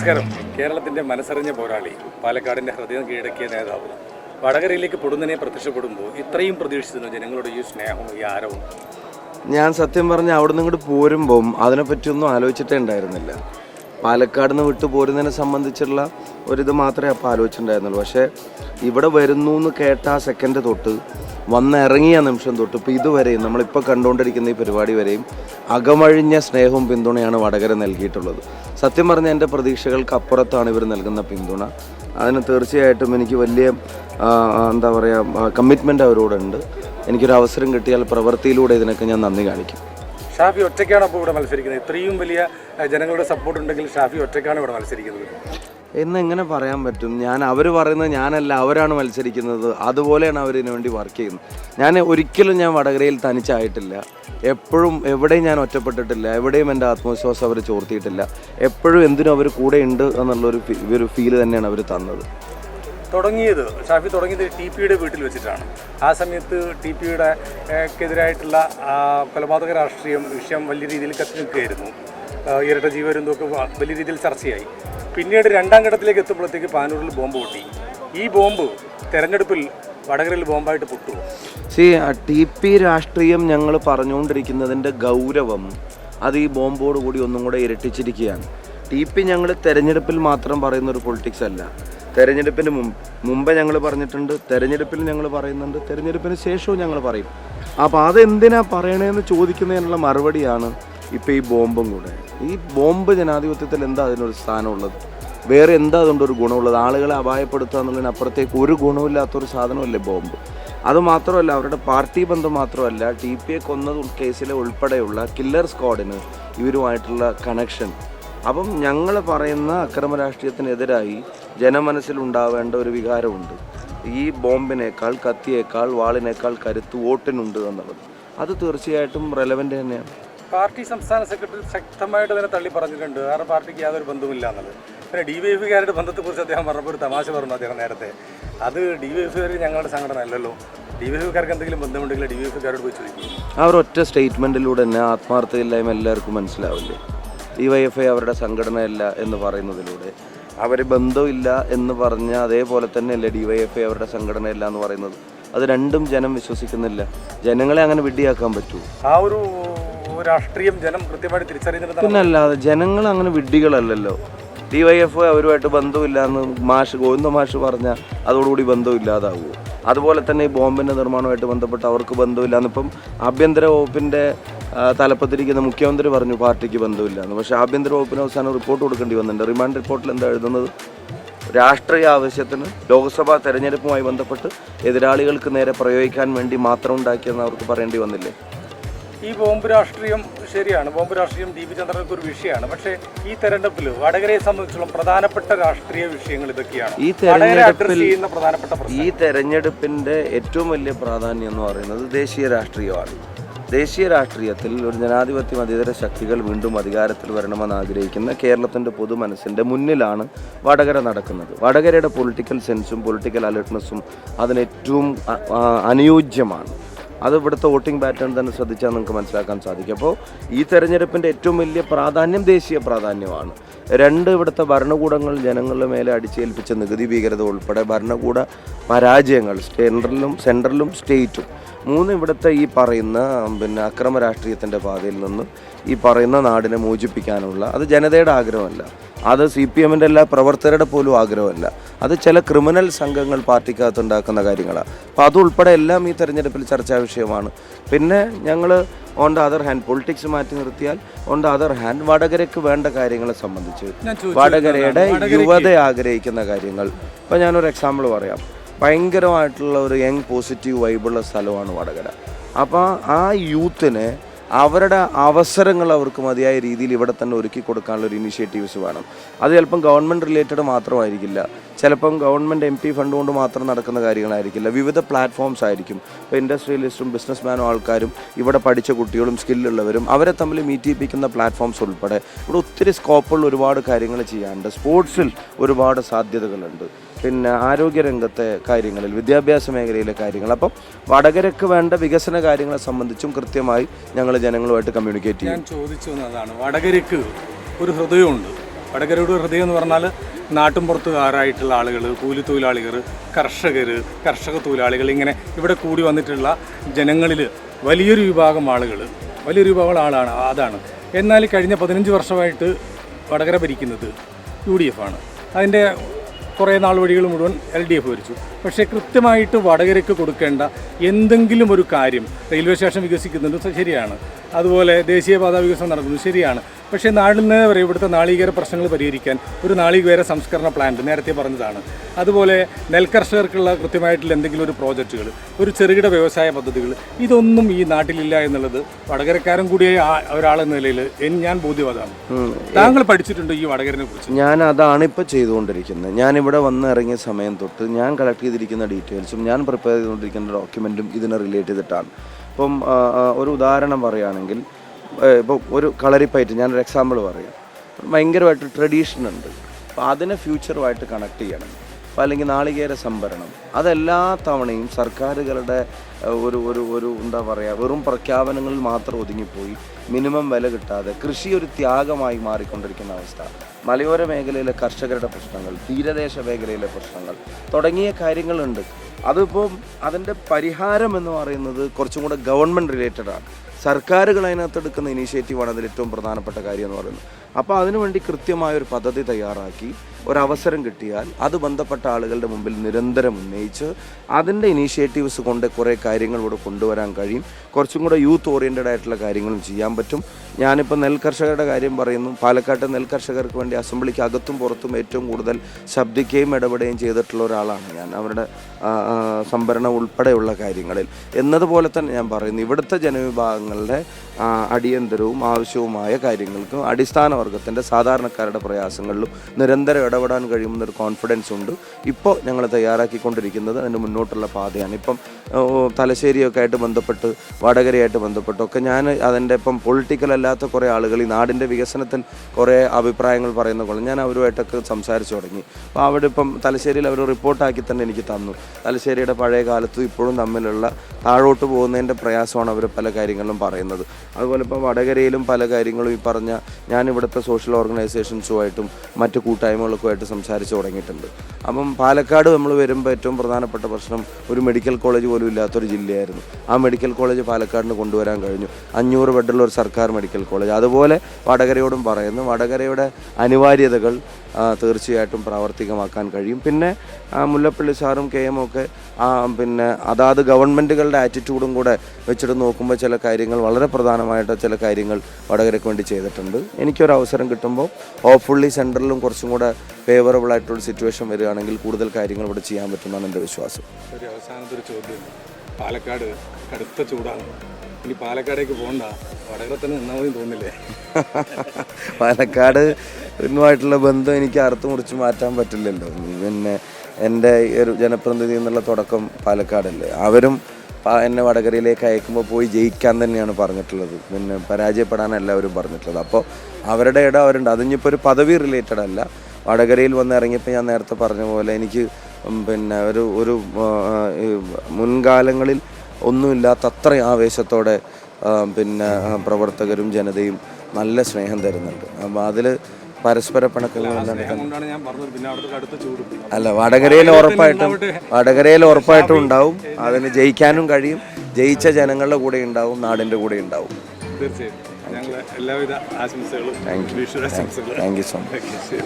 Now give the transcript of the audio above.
നമസ്കാരം. കേരളത്തിന്റെ മനസ്സറിഞ്ഞ പോരാളി പാലക്കാടിന്റെ ഹൃദയം കീഴടക്കിയ നേതാവ്. വടകരയിലേക്ക് പൊടുന്നതിനെ പ്രത്യക്ഷപ്പെടുമ്പോൾ ഇത്രയും പ്രതീക്ഷിച്ചിരുന്നു ജനങ്ങളുടെ ഈ സ്നേഹവും ഈ ആരവും. ഞാൻ സത്യം പറഞ്ഞ അവിടെ നിന്ന് ഇങ്ങോട്ട് പോരുമ്പം അതിനെപ്പറ്റിയൊന്നും ആലോചിച്ചിട്ടേ ഉണ്ടായിരുന്നില്ല. പാലക്കാട് നിന്ന് വിട്ടു പോരുന്നതിനെ സംബന്ധിച്ചുള്ള ഒരിത് മാത്രമേ അപ്പോൾ ആലോചിച്ചിട്ടുണ്ടായിരുന്നുള്ളൂ. പക്ഷേ ഇവിടെ വരുന്നു എന്ന് കേട്ട ആ സെക്കൻഡ് തൊട്ട് വന്നിറങ്ങിയ നിമിഷം തൊട്ട് ഇപ്പോൾ ഇതുവരെയും നമ്മളിപ്പോൾ കണ്ടുകൊണ്ടിരിക്കുന്ന ഈ പരിപാടി വരെയും അകമഴിഞ്ഞ സ്നേഹവും പിന്തുണയാണ് വടകര നൽകിയിട്ടുള്ളത്. സത്യം പറഞ്ഞാൽ എന്റെ പ്രതീക്ഷകൾക്ക് അപ്പുറത്താണ് ഇവർ നൽകുന്ന പിന്തുണ. അതിന് തീർച്ചയായിട്ടും എനിക്ക് വലിയ എന്താ പറയുക കമ്മിറ്റ്മെന്റ് അവരോടുണ്ട്. എനിക്കൊരു അവസരം കിട്ടിയാൽ പ്രവൃത്തിയിലൂടെ ഇതിനൊക്കെ ഞാൻ നന്ദി കാണിക്കും. ഷാഫി ഒറ്റയ്ക്കാണ് അപ്പോൾ ഇവിടെ മത്സരിക്കുന്നത്? ഇത്രയും വലിയ ജനങ്ങളുടെ സപ്പോർട്ട് ഉണ്ടെങ്കിൽ ഷാഫി ഒറ്റയ്ക്കാണ് ഇവിടെ മത്സരിക്കുന്നത്. എന്ന് എങ്ങനെ പറയാൻ പറ്റും? ഞാൻ അവർ പറയുന്നത് ഞാനല്ല അവരാണ് മത്സരിക്കുന്നത്. അതുപോലെയാണ് അവരിതിനു വേണ്ടി വർക്ക് ചെയ്യുന്നത്. ഞാൻ ഒരിക്കലും ഞാൻ വടകരയിൽ തനിച്ചായിട്ടില്ല. എപ്പോഴും എവിടെയും ഞാൻ ഒറ്റപ്പെട്ടിട്ടില്ല. എവിടെയും എന്റെ ആത്മവിശ്വാസം അവർ ചോർത്തിയിട്ടില്ല. എപ്പോഴും എന്തിനും അവർ കൂടെ ഉണ്ട് എന്നുള്ളൊരു ഒരു ഫീൽ തന്നെയാണ് അവർ തന്നത്. തുടങ്ങിയത് ഷാഫി തുടങ്ങിയത് ടി പിയുടെ വീട്ടിൽ വെച്ചിട്ടാണ്. ആ സമയത്ത് ടി പിയുടെ എതിരായിട്ടുള്ള കൊലപാതക രാഷ്ട്രീയം വിഷയം വലിയ രീതിയിൽ കത്തി നിൽക്കുകയായിരുന്നു. ഇരട്ട ജീവരുന്നൊക്കെ വലിയ രീതിയിൽ ചർച്ചയായി. പിന്നീട് രണ്ടാം ഘട്ടത്തിലേക്ക് എത്തുമ്പോഴത്തേക്ക് പാനൂരിൽ ബോംബ് പൊട്ടി. ഈ ബോംബ് തെരഞ്ഞെടുപ്പിൽ വടകരയിൽ ബോംബായിട്ട് പൊട്ടു സി ടി പി രാഷ്ട്രീയം ഞങ്ങൾ പറഞ്ഞുകൊണ്ടിരിക്കുന്നതിന്റെ ഗൗരവം അത് ഈ ബോംബോട് കൂടി ഒന്നും കൂടെ ഇരട്ടിച്ചിരിക്കുകയാണ്. ടി പി ഞങ്ങൾ തെരഞ്ഞെടുപ്പിൽ മാത്രം പറയുന്ന ഒരു പൊളിറ്റിക്സ് അല്ല. തെരഞ്ഞെടുപ്പിന് മുമ്പ് ഞങ്ങൾ പറഞ്ഞിട്ടുണ്ട് തെരഞ്ഞെടുപ്പിൽ ഞങ്ങൾ പറയുന്നുണ്ട് തെരഞ്ഞെടുപ്പിന് ശേഷവും ഞങ്ങൾ പറയും. അപ്പോൾ അതെന്തിനാ പറയണതെന്ന് ചോദിക്കുന്നതിനുള്ള മറുപടിയാണ് ഇപ്പോൾ ഈ ബോംബും കൂടെ. ഈ ബോംബ് ജനാധിപത്യത്തിൽ എന്താ അതിനൊരു സ്ഥാനമുള്ളത്? വേറെ എന്താ അതുകൊണ്ട് ഒരു ഗുണമുള്ളത്? ആളുകളെ അപായപ്പെടുത്തുക എന്നുള്ളതിനപ്പുറത്തേക്ക് ഒരു ഗുണമില്ലാത്തൊരു സാധനമല്ലേ ബോംബ്? അതുമാത്രമല്ല അവരുടെ പാർട്ടി ബന്ധം മാത്രമല്ല ടി പി എ കൊന്നത് കേസിലെ ഉൾപ്പെടെയുള്ള കില്ലർ സ്ക്വാഡിന് ഇവരുമായിട്ടുള്ള കണക്ഷൻ അപ്പം ഞങ്ങൾ പറയുന്ന അക്രമ രാഷ്ട്രീയത്തിനെതിരായി ജനമനസ്സിൽ ഉണ്ടാവേണ്ട ഒരു വികാരമുണ്ട്. ഈ ബോംബിനേക്കാൾ കത്തിയേക്കാൾ വാളിനേക്കാൾ കരുത്ത് വോട്ടിനുണ്ട് എന്നുള്ളത്. അത് തീർച്ചയായിട്ടും റെലവെന്റ് തന്നെയാണ്. പാർട്ടി സംസ്ഥാന സെക്രട്ടറി ശക്തമായിട്ട് തന്നെ തള്ളി പറഞ്ഞിട്ടുണ്ട്. വേറെ പാർട്ടിക്ക് യാതൊരു ബന്ധമില്ല എന്നുള്ളത്. പിന്നെ ഡി വൈ എഫുകാരുടെ ബന്ധത്തെക്കുറിച്ച് അദ്ദേഹം പറഞ്ഞപ്പോൾ ഒരു തമാശ പറഞ്ഞു അദ്ദേഹം നേരത്തെ. അത് ഡി വൈ എഫുകാർ ഞങ്ങളുടെ സംഘടന അല്ലല്ലോ. ഡി വൈ എഫുകാർക്ക് എന്തെങ്കിലും ബന്ധമുണ്ടെങ്കിൽ ഡി വൈ എഫുകാരോട് പോയി ചോദിക്കും. ആ ഒരു ഒറ്റ സ്റ്റേറ്റ്മെന്റിലൂടെ തന്നെ ആത്മാർത്ഥയില്ലായ്മ എല്ലാവർക്കും മനസ്സിലാവില്ലേ? ഡി വൈ എഫ് ഐ അവരുടെ സംഘടനയല്ല എന്ന് പറയുന്നതിലൂടെ. അവർ ബന്ധമില്ല എന്ന് പറഞ്ഞ അതേപോലെ തന്നെയല്ലേ ഡി വൈ എഫ് ഐ അവരുടെ സംഘടനയല്ല എന്ന് പറയുന്നത്. അത് രണ്ടും ജനം വിശ്വസിക്കുന്നില്ല. ജനങ്ങളെ അങ്ങനെ വിഡ്ഢിയാക്കാൻ പറ്റൂ. ആ ഒരു രാഷ്ട്രീയം ജനം കൃത്യമായിട്ട് തിരിച്ചറിയുന്നുണ്ടെന്നാണ് പിന്നെ അല്ലാതെ ജനങ്ങൾ അങ്ങനെ വിഡ്ഢികളല്ലല്ലോ. ഡി വൈ എഫ് അവരുമായിട്ട് ബന്ധമില്ല എന്ന് മാഷ് ഗോവിന്ദ മാഷ് പറഞ്ഞാൽ അതോടുകൂടി ബന്ധമില്ലാതാവുമോ അതുപോലെ തന്നെ ഈ ബോംബിന്റെ നിർമ്മാണവുമായിട്ട് ബന്ധപ്പെട്ട് അവർക്ക് ബന്ധമില്ല എന്നിപ്പം ആഭ്യന്തര വകുപ്പിന്റെ തലപ്പത്തിരിക്കുന്ന മുഖ്യമന്ത്രി പറഞ്ഞു പാർട്ടിക്ക് ബന്ധമില്ല എന്ന് പക്ഷേ ആഭ്യന്തര വകുപ്പിന് അവസാനം റിപ്പോർട്ട് കൊടുക്കേണ്ടി വന്നിട്ടുണ്ട്. റിമാൻഡ് റിപ്പോർട്ടിൽ എന്താ എഴുതുന്നത്? രാഷ്ട്രീയ ആവശ്യത്തിന് ലോക്സഭാ തെരഞ്ഞെടുപ്പുമായി ബന്ധപ്പെട്ട് എതിരാളികൾക്ക് നേരെ പ്രയോഗിക്കാൻ വേണ്ടി മാത്രം ഉണ്ടാക്കിയെന്ന് അവർക്ക് പറയേണ്ടി വന്നില്ലേ? ഈ ബോംബ് രാഷ്ട്രീയം ശരിയാണ്. ബോംബ് രാഷ്ട്രീയം ദീപി ചന്ദ്രനൊക്കെ ഒരു വിഷയമാണ്. പക്ഷേ ഈ തെരഞ്ഞെടുപ്പിൽ വടകരയെ സംബന്ധിച്ചുള്ള പ്രധാനപ്പെട്ട രാഷ്ട്രീയ വിഷയങ്ങൾ ഇതൊക്കെയാണ്. ഈ തെരഞ്ഞെടുപ്പിൽ ചെയ്യുന്ന പ്രധാനപ്പെട്ട ഈ തെരഞ്ഞെടുപ്പിന്റെ ഏറ്റവും വലിയ പ്രാധാന്യം എന്ന് പറയുന്നത് ദേശീയ രാഷ്ട്രീയമാണ്. ദേശീയ രാഷ്ട്രീയത്തിൽ ഒരു ജനാധിപത്യ മതേതര ശക്തികൾ വീണ്ടും അധികാരത്തിൽ വരണമെന്ന് ആഗ്രഹിക്കുന്ന കേരളത്തിന്റെ പൊതുമനസ്സിന്റെ മുന്നിലാണ് വടകര നടക്കുന്നത്. വടകരയുടെ പൊളിറ്റിക്കൽ സെൻസും പൊളിറ്റിക്കൽ അലർട്ട്നസ്സും അതിനേറ്റവും അനുയോജ്യമാണ്. അത് ഇവിടുത്തെ വോട്ടിംഗ് പാറ്റേൺ തന്നെ ശ്രദ്ധിച്ചാൽ നിങ്ങൾക്ക് മനസ്സിലാക്കാൻ സാധിക്കും. അപ്പോൾ ഈ തെരഞ്ഞെടുപ്പിന്റെ ഏറ്റവും വലിയ പ്രാധാന്യം ദേശീയ പ്രാധാന്യമാണ്. രണ്ട് ഇവിടുത്തെ ഭരണകൂടങ്ങൾ ജനങ്ങളുടെ മേലെ അടിച്ചേൽപ്പിച്ച നികുതി ഭീകരത ഉൾപ്പെടെ ഭരണകൂട പരാജയങ്ങൾ സെൻട്രലിലും സെൻട്രലും സ്റ്റേറ്റും മൂന്ന് ഇവിടുത്തെ ഈ പറയുന്ന പിന്നെ അക്രമ രാഷ്ട്രീയത്തിന്റെ പാതയിൽ നിന്ന് ഈ പറയുന്ന നാടിനെ മോചിപ്പിക്കാനുള്ള അത് ജനതയുടെ ആഗ്രഹമല്ല. അത് സി പി എമ്മിന്റെ എല്ലാ പ്രവർത്തകരുടെ പോലും ആഗ്രഹമല്ല. അത് ചില ക്രിമിനൽ സംഘങ്ങൾ പാർട്ടിക്കകത്ത് ഉണ്ടാക്കുന്ന കാര്യങ്ങളാണ് അപ്പോൾ അതുൾപ്പെടെ എല്ലാം ഈ തെരഞ്ഞെടുപ്പിൽ ചർച്ചാ വിഷയമാണ്. പിന്നെ ഞങ്ങൾ on the other hand politics മാറ്റി നിർത്തിയാൽ ഓൺ ദ അതർ ഹാൻഡ് വടകരയ്ക്ക് വേണ്ട കാര്യങ്ങളെ സംബന്ധിച്ച് വടകരയുടെ യുവത ആഗ്രഹിക്കുന്ന കാര്യങ്ങൾ. ഇപ്പോൾ ഞാനൊരു എക്സാമ്പിൾ പറയാം. ഭയങ്കരമായിട്ടുള്ള ഒരു യങ് പോസിറ്റീവ് വൈബുള്ള സ്ഥലമാണ് വടകര. അപ്പോൾ ആ യൂത്തിന് അവരുടെ അവസരങ്ങൾ അവർക്ക് മതിയായ രീതിയിൽ ഇവിടെ തന്നെ ഒരുക്കി കൊടുക്കാനുള്ള ഒരു ഇനിഷ്യേറ്റീവ്സ് വേണം. അത് ചിലപ്പം ഗവൺമെന്റ് റിലേറ്റഡ് മാത്രമായിരിക്കില്ല. ചിലപ്പം ഗവൺമെന്റ് എം പി ഫണ്ട് കൊണ്ട് മാത്രം നടക്കുന്ന കാര്യങ്ങളായിരിക്കില്ല. വിവിധ പ്ലാറ്റ്ഫോംസ് ആയിരിക്കും. ഇപ്പോൾ ഇൻഡസ്ട്രിയലിസ്റ്റും ബിസിനസ്മാനും ആൾക്കാരും ഇവിടെ പഠിച്ച കുട്ടികളും സ്കില്ലുള്ളവരും അവരെ തമ്മിൽ മീറ്റ് ചെയ്യിപ്പിക്കുന്ന പ്ലാറ്റ്ഫോംസ് ഉൾപ്പെടെ. ഇവിടെ ഒത്തിരി സ്കോപ്പുള്ള ഒരുപാട് കാര്യങ്ങൾ ചെയ്യാനുണ്ട്. സ്പോർട്സിൽ ഒരുപാട് സാധ്യതകളുണ്ട്. പിന്നെ ആരോഗ്യരംഗത്തെ കാര്യങ്ങളിൽ വിദ്യാഭ്യാസ മേഖലയിലെ കാര്യങ്ങൾ. അപ്പം വടകരക്ക് വേണ്ട വികസന കാര്യങ്ങളെ സംബന്ധിച്ചും കൃത്യമായി ഞങ്ങൾ ജനങ്ങളുമായിട്ട് കമ്മ്യൂണിക്കേറ്റ് ചെയ്യും. ചോദിച്ചു എന്നതാണ് വടകരക്ക് ഒരു ഹൃദയമുണ്ട്. വടകരയുടെ ഹൃദയം എന്ന് പറഞ്ഞാൽ നാട്ടുംപുറത്തുകാരായിട്ടുള്ള ആളുകൾ കൂലിത്തൊഴിലാളികൾ കർഷകർ കർഷക തൊഴിലാളികൾ ഇങ്ങനെ ഇവിടെ കൂടി വന്നിട്ടുള്ള ജനങ്ങളിൽ വലിയൊരു വിഭാഗം ആളുകൾ വലിയൊരു വിഭാഗം ആളാണ് അതാണ്. എന്നാൽ കഴിഞ്ഞ പതിനഞ്ച് വർഷമായിട്ട് വടകര ഭരിക്കുന്നത് യു ഡി എഫ് ആണ്. അതിന്റെ കുറേ നാൾ വഴികൾ മുഴുവൻ എൽ ഡി എഫ് ഭരിച്ചു. പക്ഷേ കൃത്യമായിട്ട് വടകരയ്ക്ക് കൊടുക്കേണ്ട എന്തെങ്കിലും ഒരു കാര്യം റെയിൽവേ സ്റ്റേഷൻ വികസിക്കുന്നുണ്ട് ശരിയാണ്. അതുപോലെ ദേശീയപാത വികസനം നടക്കുന്നു ശരിയാണ്. പക്ഷേ നാട്ടിൽ നിന്ന് വരെ ഇവിടുത്തെ നാളികേര പ്രശ്നങ്ങൾ പരിഹരിക്കാൻ ഒരു നാളികേര സംസ്കരണ പ്ലാന്റ് നേരത്തെ പറഞ്ഞതാണ്. അതുപോലെ നെൽകർഷകർക്കുള്ള കൃത്യമായിട്ടുള്ള എന്തെങ്കിലും ഒരു പ്രോജക്റ്റുകൾ ഒരു ചെറുകിട വ്യവസായ പദ്ധതികൾ ഇതൊന്നും ഈ നാട്ടിലില്ല എന്നുള്ളത് വടകരക്കാരൻ കൂടിയായ ആ- ഒരാളെന്ന നിലയിൽ ഞാൻ ബോധ്യവാദമാണ്. താങ്കൾ പഠിച്ചിട്ടുണ്ട് ഈ വടകരനെ കുറിച്ച്? ഞാൻ അതാണ് ഇപ്പോൾ ചെയ്തുകൊണ്ടിരിക്കുന്നത്. ഞാൻ ഇവിടെ വന്ന് ഇറങ്ങിയ സമയം തൊട്ട് ഞാൻ കളക്ട് ചെയ്തിരിക്കുന്ന ഡീറ്റെയിൽസും ഞാൻ പ്രിപ്പയർ ചെയ്തുകൊണ്ടിരിക്കുന്ന ഡോക്യുമെന്റും ഇതിനെ റിലേറ്റ് ചെയ്തിട്ടാണ്. ഇപ്പം ഒരു ഉദാഹരണം പറയുകയാണെങ്കിൽ ഇപ്പോൾ ഒരു കളരിപ്പയറ്റ് ഞാനൊരു എക്സാമ്പിൾ പറയാം. ഭയങ്കരമായിട്ട് ട്രഡീഷൻ ഉണ്ട്. അപ്പോൾ അതിനെ ഫ്യൂച്ചറുമായിട്ട് കണക്ട് ചെയ്യണം. അപ്പോൾ അല്ലെങ്കിൽ നാളികേര സംഭരണം. അതെല്ലാ തവണയും സർക്കാരുകളുടെ ഒരു ഒരു ഒരു എന്താ പറയുക വെറും പ്രഖ്യാപനങ്ങളിൽ മാത്രം ഒതുങ്ങിപ്പോയി മിനിമം വില കിട്ടാതെ കൃഷി ഒരു ത്യാഗമായി മാറിക്കൊണ്ടിരിക്കുന്ന അവസ്ഥ. മലയോര മേഖലയിലെ കർഷകരുടെ പ്രശ്നങ്ങൾ തീരദേശ മേഖലയിലെ പ്രശ്നങ്ങൾ തുടങ്ങിയ കാര്യങ്ങളുണ്ട്. അതിപ്പം അതിന്റെ പരിഹാരം എന്ന് പറയുന്നത് കുറച്ചും കൂടെ ഗവൺമെന്റ് റിലേറ്റഡ് ആണ്. സർക്കാരുകൾ അതിനകത്ത് എടുക്കുന്ന ഇനീഷ്യേറ്റീവാണ് അതിൽ ഏറ്റവും പ്രധാനപ്പെട്ട കാര്യം എന്ന് പറയുന്നത്. അപ്പോൾ അതിനുവേണ്ടി കൃത്യമായ ഒരു പദ്ധതി തയ്യാറാക്കി ഒരവസരം കിട്ടിയാൽ അത് ബന്ധപ്പെട്ട ആളുകളുടെ മുമ്പിൽ നിരന്തരം ഉന്നയിച്ച് അതിന്റെ ഇനീഷ്യേറ്റീവ്സ് കൊണ്ട് കുറേ കാര്യങ്ങൾ കൊണ്ടുവരാൻ കഴിയും. കുറച്ചും കൂടെ യൂത്ത് ഓറിയന്റഡ് ആയിട്ടുള്ള കാര്യങ്ങളും ചെയ്യാൻ പറ്റും. ഞാനിപ്പോൾ നെൽകർഷകരുടെ കാര്യം പറയുന്നു. പാലക്കാട്ട് നെൽകർഷകർക്ക് വേണ്ടി അസംബ്ലിക്ക് അകത്തും പുറത്തും ഏറ്റവും കൂടുതൽ ശബ്ദിക്കുകയും ഇടപെടുകയും ചെയ്തിട്ടുള്ള ഒരാളാണ് ഞാൻ. അവരുടെ സംഭരണം ഉൾപ്പെടെയുള്ള കാര്യങ്ങളിൽ. എന്നതുപോലെ തന്നെ ഞാൻ പറയുന്നു. ഇവിടുത്തെ ജനവിഭാഗങ്ങളുടെ അടിയന്തരവും ആവശ്യവുമായ കാര്യങ്ങൾക്കും അടിസ്ഥാന വർഗത്തിന്റെ സാധാരണക്കാരുടെ പ്രയാസങ്ങളിലും നിരന്തരം ഇടപെടാൻ കഴിയുമെന്നൊരു കോൺഫിഡൻസ് ഉണ്ട്. ഇപ്പോൾ ഞങ്ങൾ തയ്യാറാക്കിക്കൊണ്ടിരിക്കുന്നത് അതിന്റെ മുന്നോട്ടുള്ള പാതയാണ്. ഇപ്പം തലശ്ശേരിയൊക്കെ ആയിട്ട് ബന്ധപ്പെട്ട് വടകരയായിട്ട് ബന്ധപ്പെട്ടൊക്കെ ഞാൻ അതിന്റെ ഇപ്പം പൊളിറ്റിക്കൽ അല്ലാത്ത കുറേ ആളുകൾ ഈ നാടിന്റെ വികസനത്തിൽ കുറേ അഭിപ്രായങ്ങൾ പറയുന്ന പോലെ ഞാൻ അവരുമായിട്ടൊക്കെ സംസാരിച്ചു തുടങ്ങി. അപ്പോൾ അവിടെ ഇപ്പം തലശ്ശേരിയിൽ അവർ റിപ്പോർട്ടാക്കി തന്നെ എനിക്ക് തന്നു. തലശ്ശേരിയുടെ പഴയ കാലത്തും ഇപ്പോഴും തമ്മിലുള്ള താഴോട്ട് പോകുന്നതിന്റെ പ്രയാസമാണ് അവർ പല കാര്യങ്ങളിലും പറയുന്നത്. അതുപോലെ ഇപ്പോൾ വടകരയിലും പല കാര്യങ്ങളും ഈ പറഞ്ഞ ഞാൻ ഇവിടുത്തെ സോഷ്യൽ ഓർഗനൈസേഷൻസുമായിട്ടും മറ്റ് കൂട്ടായ്മകൾക്കുമായിട്ട് സംസാരിച്ച് തുടങ്ങിയിട്ടുണ്ട്. അപ്പം പാലക്കാട് നമ്മൾ വരുമ്പോൾ ഏറ്റവും പ്രധാനപ്പെട്ട പ്രശ്നം ഒരു മെഡിക്കൽ കോളേജ് പോലും ഇല്ലാത്തൊരു ജില്ലയായിരുന്നു. ആ മെഡിക്കൽ കോളേജ് പാലക്കാടിന് കൊണ്ടുവരാൻ കഴിഞ്ഞു. അഞ്ഞൂറ് ബെഡുള്ള ഒരു സർക്കാർ മെഡിക്കൽ കോളേജ്. അതുപോലെ വടകരയോടും പറയുന്നു വടകരയുടെ അനിവാര്യതകൾ തീർച്ചയായിട്ടും പ്രാവർത്തികമാക്കാൻ കഴിയും. പിന്നെ മുല്ലപ്പള്ളി സാറും കെ എം ഒക്കെ പിന്നെ അതാത് ഗവൺമെന്റുകളുടെ ആറ്റിറ്റ്യൂഡും കൂടെ വെച്ചിട്ട് നോക്കുമ്പോൾ ചില കാര്യങ്ങൾ വളരെ പ്രധാനമായിട്ട് ചില കാര്യങ്ങൾ വടകരയ്ക്ക് വേണ്ടി ചെയ്തിട്ടുണ്ട്. എനിക്കൊരു അവസരം കിട്ടുമ്പോൾ ഹോപ്പ്ഫുള്ളി സെൻട്രലിലും കുറച്ചും കൂടെ ഫേവറബിൾ ആയിട്ടുള്ള സിറ്റുവേഷൻ വരികയാണെങ്കിൽ കൂടുതൽ കാര്യങ്ങൾ ഇവിടെ ചെയ്യാൻ പറ്റുമെന്നാണ് എന്റെ വിശ്വാസം. ഒരു അവസാനത്തെ ഒരു ചോദ്യം. പാലക്കാട് കടുത്ത ചൂടാണ്. ഇനി പാലക്കാടേക്ക് പോകണ്ട വടകര തന്നെ നിന്നാൽ മതി തോന്നില്ലേ പാലക്കാട് ഇന്നുമായിട്ടുള്ള ബന്ധം എനിക്ക് അറുത്ത് മുറിച്ച് മാറ്റാൻ പറ്റില്ലല്ലോ. പിന്നെ എന്റെ ഒരു ജനപ്രതിനിധി എന്നുള്ള തുടക്കം പാലക്കാടല്ലേ. അവരും എന്നെ വടകരയിലേക്ക് അയക്കുമ്പോൾ പോയി ജയിക്കാൻ തന്നെയാണ് പറഞ്ഞിട്ടുള്ളത്. പിന്നെ പരാജയപ്പെടാനല്ല അവരും പറഞ്ഞിട്ടുള്ളത്. അപ്പോൾ അവരുടെ ഇടം അവരുണ്ട്. അതിഞ്ഞിപ്പോൾ ഒരു പദവി റിലേറ്റഡ് അല്ല. വടകരയിൽ വന്ന് ഇറങ്ങിയപ്പോൾ ഞാൻ നേരത്തെ പറഞ്ഞ പോലെ എനിക്ക് പിന്നെ ഒരു ഒരു മുൻകാലങ്ങളിൽ ഒന്നുമില്ലാത്ത അത്ര ആവേശത്തോടെ പിന്നെ പ്രവർത്തകരും ജനതയും നല്ല സ്നേഹം തരുന്നുണ്ട്. അപ്പോൾ അതിൽ പരസ്പര പിണക്കങ്ങൾ അല്ല വടകരയിൽ ഉറപ്പായിട്ടും വടകരയിൽ ഉറപ്പായിട്ടും ഉണ്ടാവും. അതിന് ജയിക്കാനും കഴിയും. ജയിച്ച ജനങ്ങളുടെ കൂടെ ഉണ്ടാവും നാടിന്റെ കൂടെ ഉണ്ടാവും. തീർച്ചയായും എല്ലാവിധ ആശംസകളും താങ്ക് യു സോ മച്ച്